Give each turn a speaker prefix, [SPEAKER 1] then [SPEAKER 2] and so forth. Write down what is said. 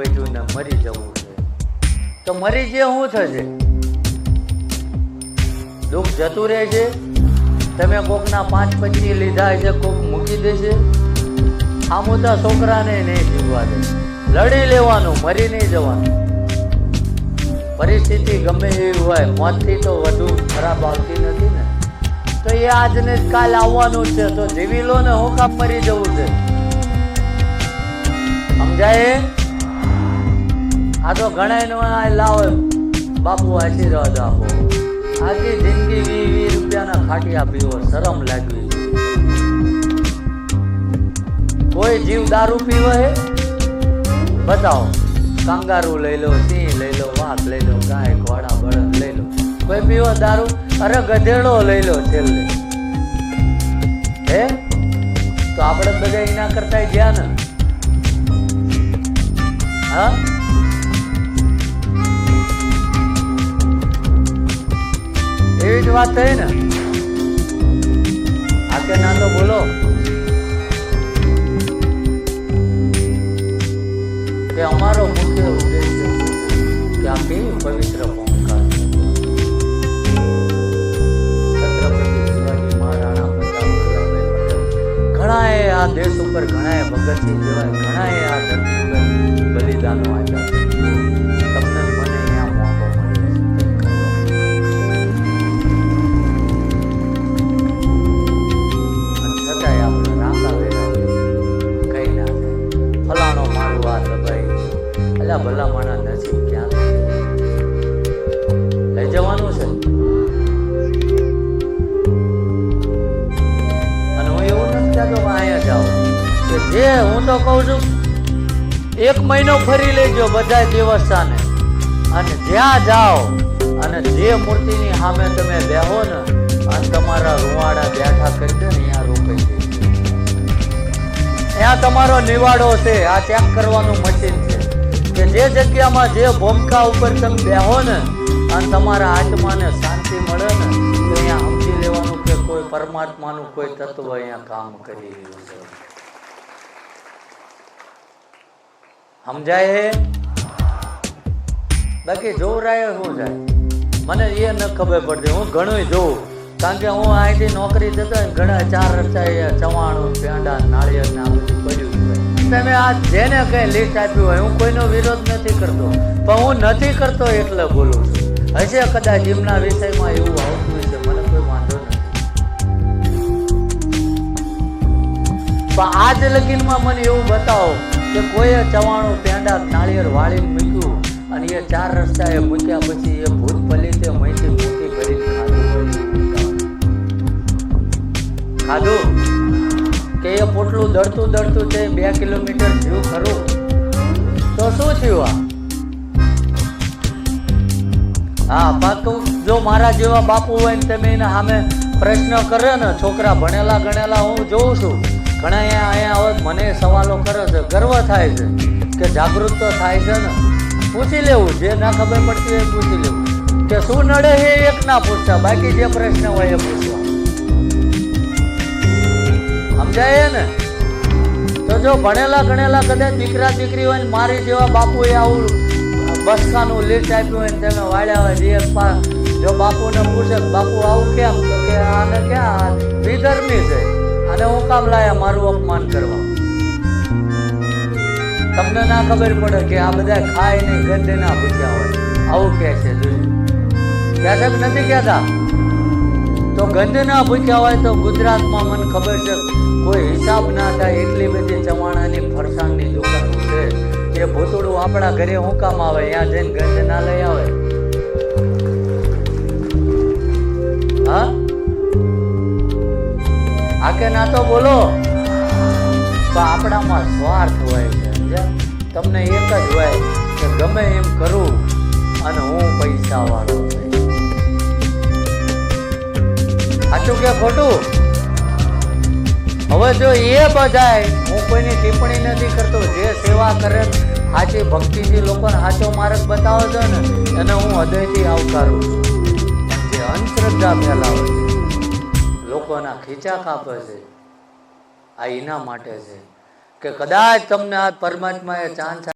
[SPEAKER 1] બેઠું મરી જવું છે. તો મરી જે શું થશે? દુઃખ જતું રહે છે તમે કોકના પાંચ પચી લીધા છે, કોક મૂકી દેશે? આ મુદ્દા છોકરાને નહીં જીવવા દે. લડી લેવાનું, મરી નહીં જવાનું. પરિસ્થિતિ ગમે એવી હોય, મોતથી તો વધુ ખરાબ આવતી નથી ને. તો એ આજને કાલ આવવાનું છે, તો જીવી લો ને, હું કામ મરી જવું છે? સમજાય? આ તો ઘણા લાવો. બાપુ આશીર્વાદ આપો આખી જિંદગી વી વી રૂપિયાના ખાટિયા પીવો, શરમ લાગવી. કોઈ જીવ દારૂ પીવે? હે બતાવો. કાંગારું લઈ લો, સિંહ લઈ લો, વાઘ લઈ લો, ગાય, ઘોડા, બળદ લઈ લો. કોઈ પીવો દારૂ? અરે ગધેડો લઈ લો છેલ્લે. હે? તો આપણે બધા એના કરતા ગયા ને? હા? એવી જ વાત થઈ ને. આ કે નાનો બોલો. કે અમારો મુખ્ય ઉદ્દેશ છે કે આ પવિત્ર ઓમકાર ઘણાએ આ દેશ ઉપર ઘણાએ ભગતસિંહ જેવા ઘણાએ આ ધરતી ઉપર બલિદાનો આપ્યા છે. અલ્યા ભલા માણા ક્યાં? લઈ જવાનું છે? અને હું એવું નથી કહેતો અહીંયા જાઓ. કે જે હું તો કહું છું, એક મહિનો ફરી લેજો બધા દેવસ્થાને. અને જ્યાં જાઓ, અને જે મૂર્તિની સામે તમે બેહો ને અને તમારા રૂવાડા બેઠા કરી દે ને ત્યાં રોકાઈ જજો ત્યાં તમારો નિવાડો છે, આ ચેક કરવાનું મશીન છે. કે જે જગ્યામાં જે ભોમકા ઉપર તમે બેહો ને અને તમારા આત્માને શાંતિ મળે ને, તો અહીંયા સમજી લેવાનું કે કોઈ પરમાત્માનું કોઈ તત્વ અહીંયા કામ કરી રહ્યું છે. સમજાય હે? બાકી જોવરાય શું જાય મને એ ન ખબર પડતી, હું ઘણું જોઉં. કારણ કે હું અહીંથી નોકરી જતો ઘણા ચાર રસ્તા ચવાણું, પેંડા નાળિયેર ને બધું તમે આ જેને કઈ લિસ્ટ આપ્યું હોય, હું કોઈનો વિરોધ નથી કરતો. પણ હું નથી કરતો એટલે બોલું છું. હશે કદાચ એમના વિષયમાં એવું આવતું હશે મને કોઈ વાંધો નથી. પણ આજ લગીનમાં મને એવું બતાવો કે કોઈએ ચવાણું પેંડા નાળિયેર વાળીને મૂક્યું અને એ ચાર રસ્તા એ મૂક્યા પછી એ ભૂત પલિતે મહીથી મૂકી કરીને ખાધું. ખાધું? પોટલું દળતું દળતું તે બે કિલોમીટર જીવ ખરું? તો શું થયું આ? હા પાકું જો મારા જેવા બાપુ હોય ને તમે એના સામે પ્રશ્ન કરે ને, છોકરા ભણેલા ગણેલા, હું જોઉં છું. ઘણા અહીંયા અહીંયા મને સવાલો કરે છે, ગર્વ થાય છે કે જાગૃત તો થાય છે ને. પૂછી લેવું, જે ના ખબર પડતી એ પૂછી લેવું. કે શું નડે એ એક ના પૂછતા, બાકી જે પ્રશ્ન હોય એ પૂછવા. સમજાય ને? જો ભણેલા ગણેલા કદાચ દીકરા દીકરી હોય ને મારી જેવા બાપુએ આવું બસકાનું લીટ આપ્યું હોય ને તમે વાળ્યા હોય જે જો બાપુને પૂછે બાપુ, આવું કેમ? તો કે આને ક્યાં? વિધર્મી છે. અને હું કામ લાયા મારું અપમાન કરવા? તમને ના ખબર પડે કે આ બધા ખાય નહીં ગંદે ના ભૂખ્યા હોય. આવું કહે છે જોયું કહે નથી કહેતા? ગંધ ના ભૂખ્યા હોય તો ગુજરાતમાં મને ખબર છે, કોઈ હિસાબ ના થાય એટલી બધી ચવાણાની ફરસાણની દુકાનો છે. એ ભૂતળું આપણા ઘરે હું કામ આવે, ત્યાં જઈને ગંધ ના લઈ આવે. હા? આ કે ના તો બોલો. તો આપણામાં સ્વાર્થ હોય છે તમને એક જ હોય કે ગમે એમ કરું. ખોટું? હવે જો એ બધાય, હું કોઈની ટિપ્પણી નથી કરતો, જે સેવા કરે, સાચી ભક્તિથી લોકોને સાચો માર્ગ બતાવે છે ને, એને હું હૃદયથી આવકારું છું. જે અંધશ્રદ્ધા ફેલાવે છે, લોકોના ખીચા કાપે છે, આ એના માટે છે. કે કદાચ તમને આ પરમાત્માએ ચાન્સ